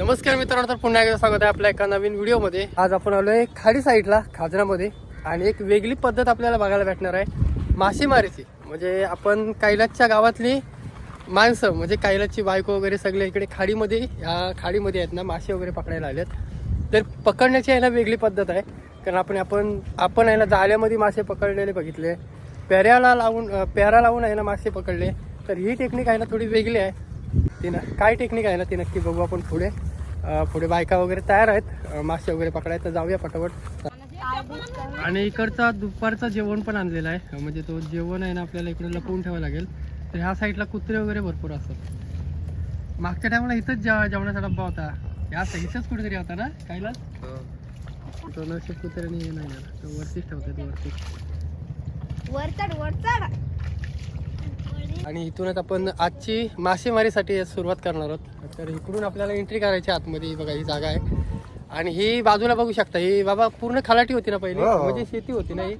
नमस्कार मित्रांनो तर पुन्हा एकदा स्वागत आहे आपल्या एका नवीन व्हिडिओमध्ये. आज आपण आलो आहे खाडी साईडला खाजरामध्ये आणि एक वेगळी पद्धत आपल्याला बघायला भेटणार आहे. मासेमारीची. म्हणजे आपण कैलासच्या गावातली माणसं म्हणजे कैलासची बायको वगैरे सगळे इकडे खाडीमध्ये ह्या खाडीमध्ये आहेत ना मासे वगैरे पकडायला आलेत. तर पकडण्याची यायला वेगळी पद्धत आहे. कारण आपण आपण आपण आहे ना जाळ्यामध्ये मासे पकडलेले बघितले. पेऱ्याला लावून अं, पेरा लावून आहे ना मासे पकडले. तर ही टेक्निक आहे ना थोडी वेगळी आहे. ती ना काय टेक्निक आहे ना ती नक्की बघू आपण पुढे. पुढे बायका वगैरे तयार आहेत. मासे वगैरे पकडायचं. तर जाऊया पटापट. आणि इकडचा दुपारचा जेवण पण आणलेला आहे. म्हणजे तो जेवण आहे ना आपल्याला इकडे लपवून ठेवावं लागेल. तर ह्या साईडला कुत्रे वगैरे भरपूर असतात. मागच्या टायमाला इथंच जेव जेवणाचा डब्बा होता. या इथंच कुठेतरी होता ना कायला तो नशीब कुत्र्याने हे नाही ना तो वरतीच ठेवतात वरती वरचढ वरचढ. आणि इथूनच आपण आजची मासेमारीसाठी सुरुवात करणार आहोत. तर इकडून आपल्याला एंट्री करायची आतमध्ये. बघा ही जागा आहे. आणि ही बाजूला बघू शकता ही बाबा पूर्ण खलाटी होती ना पहिली? हो, हो. म्हणजे शेती होती ना ही?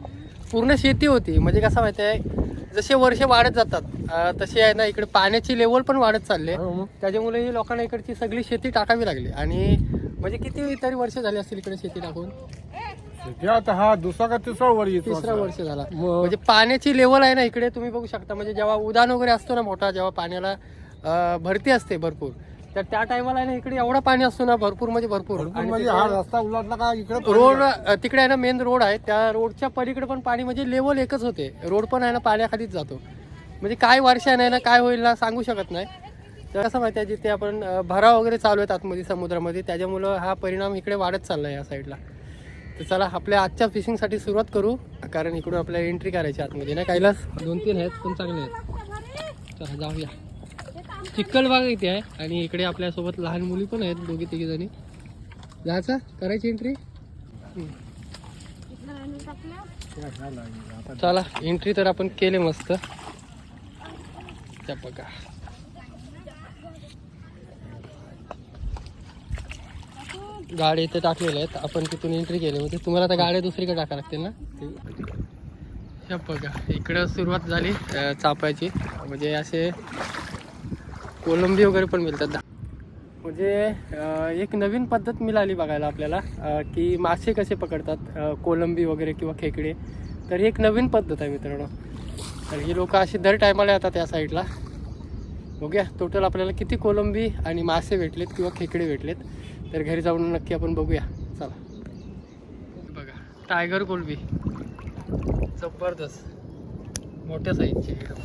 पूर्ण शेती होती. म्हणजे कसं माहिती आहे जसे वर्ष वाढत जातात तसे आहे ना इकडे पाण्याची लेवल पण वाढत चालली आहे. हो. त्याच्यामुळे ही लोकांना इकडची सगळी शेती टाकावी लागली. आणि म्हणजे किती तरी वर्ष झाली असतील इकडे शेती टाकून? आता हा दुसरा का तिसरा वर येतो तिसरा. वर्ष झाला. म्हणजे पाण्याची लेवल आहे ना इकडे तुम्ही बघू शकता. म्हणजे जेव्हा उदान वगैरे असतो ना मोठा जेव्हा पाण्याला भरती असते भरपूर तर त्या टायमाला आहे ना इकडे एवढा पाणी असतो ना भरपूर म्हणजे भरपूर. म्हणजे तिकडे हा रस्ता उलटला का इकडे पाणी रोड तिकडे आहे ना मेन रोड आहे. त्या रोडच्या पलीकडे पण पाणी म्हणजे लेवल एकच होते. रोड पण आहे ना पाण्याखालीच जातो. म्हणजे काय वर्षाने आहे ना काय होईल ना सांगू शकत नाही. तर कसं माहिती आहे जिथे आपण अं, भराव वगैरे चालू आहेत आतमध्ये समुद्रामध्ये त्याच्यामुळं हा परिणाम इकडे वाढत चालला आहे या साईडला तर चला आपल्या आजच्या फिशिंगसाठी सुरुवात करू. कारण इकडून आपल्याला एंट्री करायची आतमध्ये ना कैलास? दोन तीन आहेत पण चांगले आहेत. चला जाऊया. चिखलबाग इथे आहे आणि इकडे आपल्यासोबत लहान मुली पण आहेत दोघी तिघी जणी. जायचं? करायची एंट्री चला एंट्री तर आपण केले मस्त. त्या बघा. गाडी इथे टाकलेल्या आहेत. आपण तिथून एंट्री केली. म्हणजे तुम्हाला आता गाड्या दुसरीकडे टाका लागतील ना? ह्या बघा इकडं सुरुवात झाली चापायची. म्हणजे असे कोलंबी वगैरे पण मिळतात. म्हणजे एक नवीन पद्धत मिळाली बघायला आपल्याला की मासे कसे पकडतात कोलंबी वगैरे किंवा खेकडे. तर ही एक नवीन पद्धत आहे मित्रांनो. तर ही लोक अशी दर टायमाला येतात या साईडला बघूया टोटल आपल्याला किती कोलंबी आणि मासे भेटलेत किंवा खेकडे भेटलेत. तर घरी जाऊन नक्की आपण बघूया. चला. बघा टायगर कोलंबी जबरदस्त. मोठ्या साईजची एकदम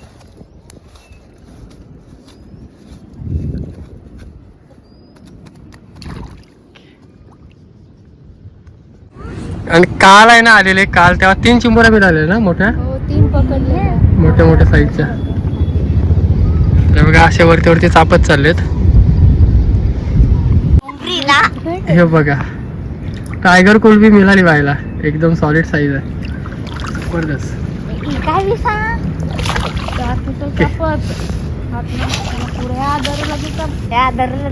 आणि काल आहे ना आलेले काल तेव्हा तीन चिंबोऱ्या मिळाले ना मोठ्या? हो तीन पकडले मोठ्या मोठ्या साईजच्या बघा असे वरती वरती चापत चाललेत. हे बघा. टायगर कोलबी मिळाली व्हायला एकदम सॉलिड साईज आहे. जबरदस्त. काय विसा? पुढे त्या आदरला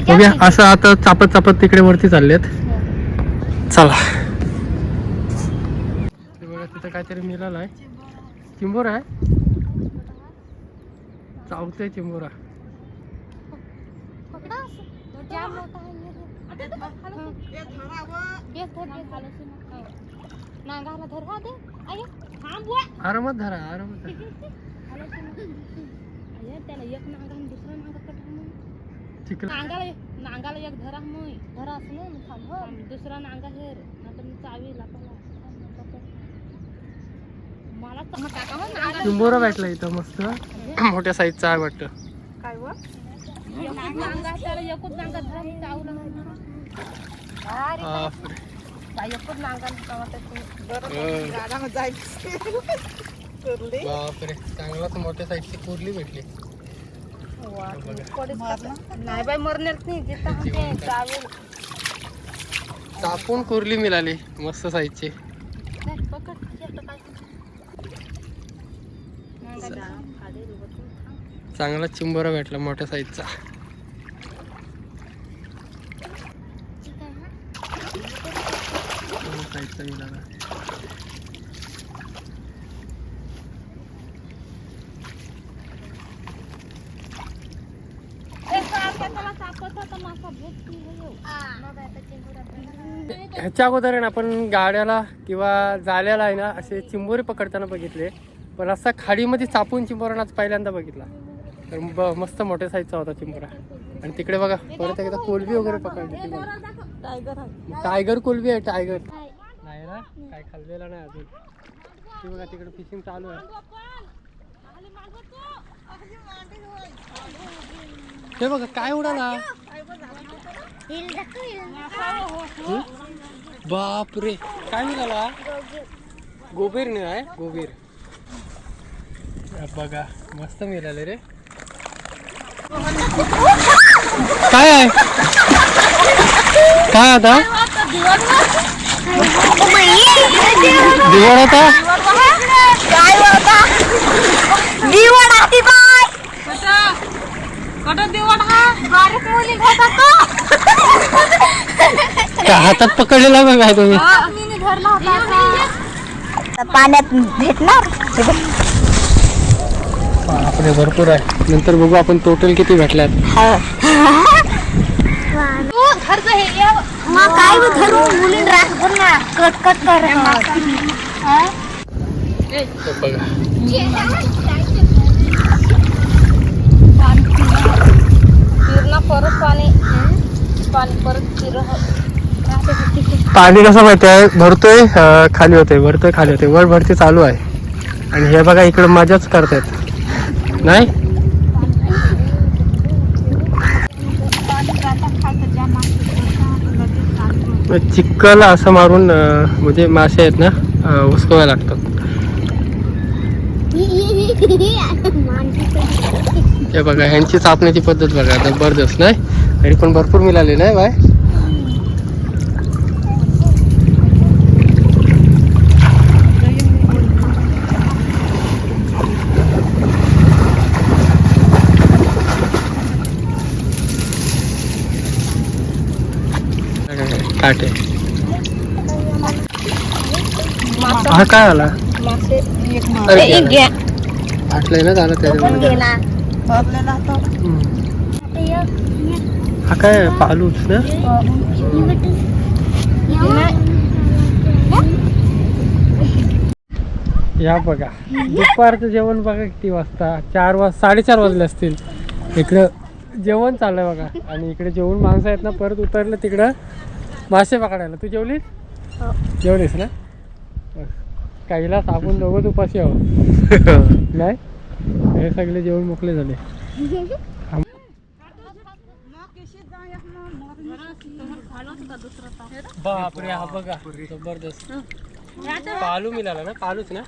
बघूया. असं आता चापत चापत तिकडे वरती चाललेत. चला. तिथं काहीतरी मिळालं आहे चिंबोरा आहे. चावतोय चिंबोरा नांगाला धरवा दे अय थांब आरामात धरा. आरामात धरा त्याला एक नांगा आणि दुसरा नांगा कटा चिकन नांगाला एक- नांगाला एक धरा मग धरा असं ना मग थांब. दुसरा नांगा हेर नाहीतर मी चावी लापाला चिंबोरा भेटला इथं मस्त. मोठ्या साईजचा आहे वाटतं काय व? एकच नांगा त्याला एकच नांगा धरा मी चावला अरे बापरे. चांगलाच मोठ्या साईजची कुर्ली भेटली. नाही बाई मरणार नाही. चापून कुर्ली मिळाली. मस्त साईजची चांगला चिंबोरा भेटला मोठ्या साईजचा साईजचा मिळाला त्याला सापत होता मासा भूत येऊ ह्याच्या अगोदर आहे ना आपण गाड्याला किंवा जाल्याला आहे ना असे चिंबोरे पकडताना बघितले. पण असा खाडीमध्ये चापून चिंबोरानाच आज पहिल्यांदा बघितला. तर ब- मस्त मोठ्या साईजचा होता चिंबोरा. आणि तिकडे बघा परत एकदा कोलबी वगैरे पकडली टायगर कोलबी आहे टायगर. नाही ना काय खाल्लेला नाही अजून. ती बघा तिकडे फिशिंग चालू आहे. ते बघा काय उडाला? बापरे. काय मिळाला गोबीर आहे गोबीर. बघा मस्त मिळाले रे. काय आहे? काय आता? हातात पकडलेला बघा तुम्ही. पाण्यात भेटणार. बापरे भरपूर आहे. नंतर बघू आपण टोटल किती भेटल्यात. काय धरू? मुली कट कट कर. हे बघा. फिरणं परत पाणी पाणी परत फिरत पाणी कसं माहिती आहे? भरतोय अं, खाली होते भरतोय खाली होते वर भरती चालू आहे. आणि हे बघा इकडे मजाच करतायत. नाही? चिक्कल असं मारून अं, म्हणजे मासे आहेत ना अं, लागतात. हे बघा ह्यांची चापण्याची पद्धत बघा जबरदस्त नाही? तरी पण भरपूर मिळाले नाही बाय? काटे. हा काय आला? अरे. आटलंय ना झालं त्याच्यामध्ये. हम्म. हा काय पालूच ना? या बघा. दुपारचं जेवण बघा किती वाजता. चार वाज साडेचार वाजले असतील. इकडं जेवण चाललंय बघा. आणि इकडे जेवण माणसं आहेत ना परत उतरलं तिकडं. मासे पकडायला. तू जेवलीस? जेवलीस ना. काहीला साबून दोघं उपाशी आहोत. नाही? हे सगळे जेवण मोकळे झाले. बापरे हा बघा. जबरदस्त. पालू मिळाला ना? पालूच ना?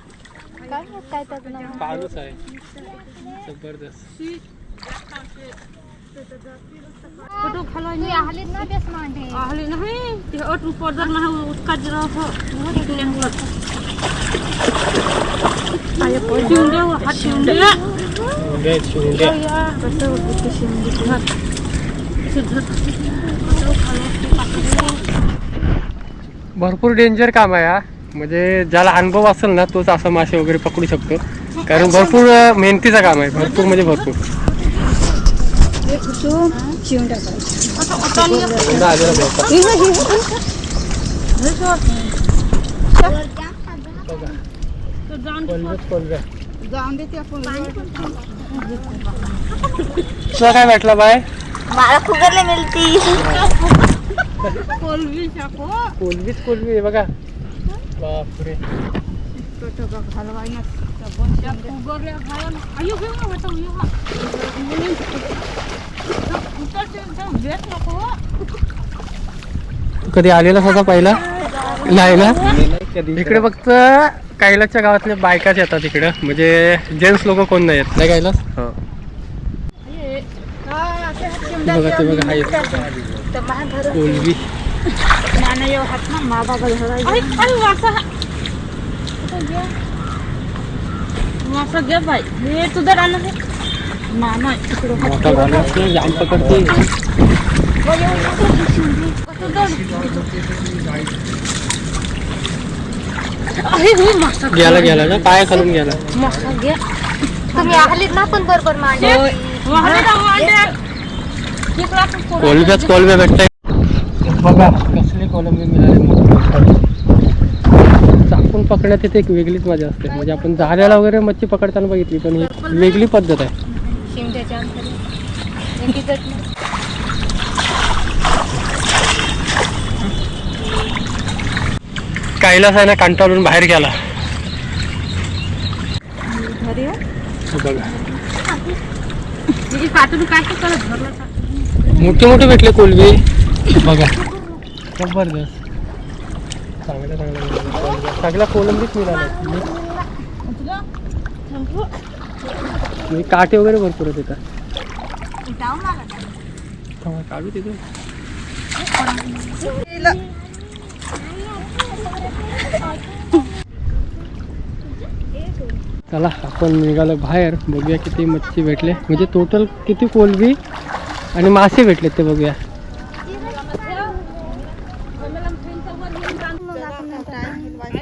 पालूच आहे. जबरदस्त. आहली ते उसका जरा भरपूर डेंजर काम आहे हा. म्हणजे ज्याला अनुभव असेल ना तोच असं मासे वगैरे पकडू शकतो. कारण भरपूर मेहनतीचं काम आहे. भरपूर म्हणजे भरपूर. कोलबेच कोलबे. तुला काय भेटलं बाय मला फुगरले मिळती कोलबीच कोलबी बघा बापरे तू कधी आलेला होता पहिला? नाही ना इकडे फक्त कैलासच्या गावातले बायकाच येतात इकडं. म्हणजे जेंट्स लोक कोण नाही येत. नाही कैलास? ते बघा ते बघा हाय. कोलबी घे बाई. हे तुझं राहणार मामा मोठा झाला जाम पकडते. हो गेला गेला ना? पाया खालून गेला तुम्ही आलीत ना पण बरोबर कोलब्याच कोलब्या भेटताय. बघा कसली कोलंबी मिळाली. चाकून पकडण्यात तिथे एक वेगळीच मजा असते. म्हणजे आपण झाल्याला वगैरे मच्छी पकडताना बघितली पण ही वेगळी पद्धत आहे. शिमग्याच्या अंतरी चटणी कैलास आहे ना कंटाळून बाहेर गेला. घरी हो. बघा. तिची पातळी काय काय करत भरलं का? मोठे मोठे भेटले कोलबी बघा. जबरदस्त. चांगल्या चांगल्या सगळ्या कोलंबीच मिळाल्या. म्हणजे काटे वगैरे भरपूर आहेत तिथं काढू तिथून. चला आपण निघालो बाहेर. बघूया किती मच्छी भेटले. म्हणजे टोटल किती कोलबी आणि मासे भेटले ते बघूया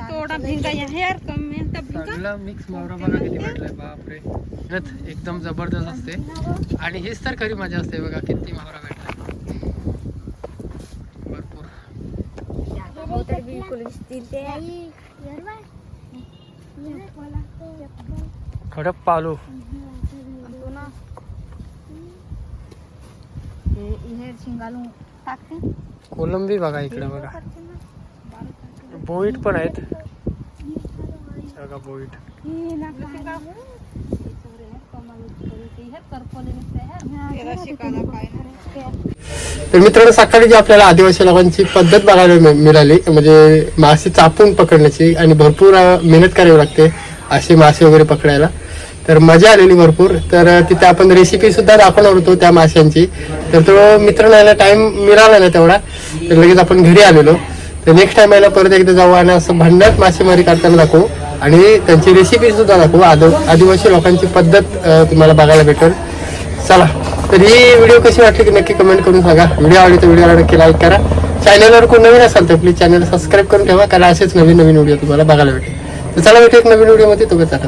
थोडा भिंगा आहे यार कमी आहे, मिक्स मोहरा बघा किती भेटलाय? बापरे. खरंच एकदम जबरदस्त असते. आणि हेच तर खरी मजा असते बघा किती मोहरा भेटलाय. भरपूर. खडप पालू. कोलंबी बघा इकडे बघा. बोईट पण आहेत. तर मित्रांनो सकाळी जी आपल्याला आदिवासी लोकांची पद्धत बघायला मिळाली म्हणजे मासे चापून पकडण्याची आणि भरपूर मेहनत करावी लागते असे मासे वगैरे पकडायला. तर मजा आलेली भरपूर. तर तिथे आपण रेसिपी सुद्धा दाखवणार होतो त्या माशांची. तर तो मित्रांनो यायला टाइम मिळाला नाही तेवढा. तर लगेच आपण घरी आलेलो. तर नेक्स्ट टाइम यायला परत एकदा जाऊ आणि असं भांड्यात मासेमारी करताना दाखवू. आणि त्यांची रेसिपी सुद्धा दाखवू आदि आदिवासी लोकांची पद्धत तुम्हाला बघायला भेटेल. चला तर ही व्हिडिओ कशी वाटली की नक्की कमेंट करून सांगा. व्हिडिओ आवडली तर व्हिडिओला नक्की लाईक करा. चॅनलवर कोण नवीन असाल तर प्लीज चॅनल सबस्क्राईब करून ठेवा कारण असेच नवीन नवीन व्हिडिओ तुम्हाला बघायला भेटेल. तर चला भेटू एक नवीन व्हिडिओमध्ये तो चाटा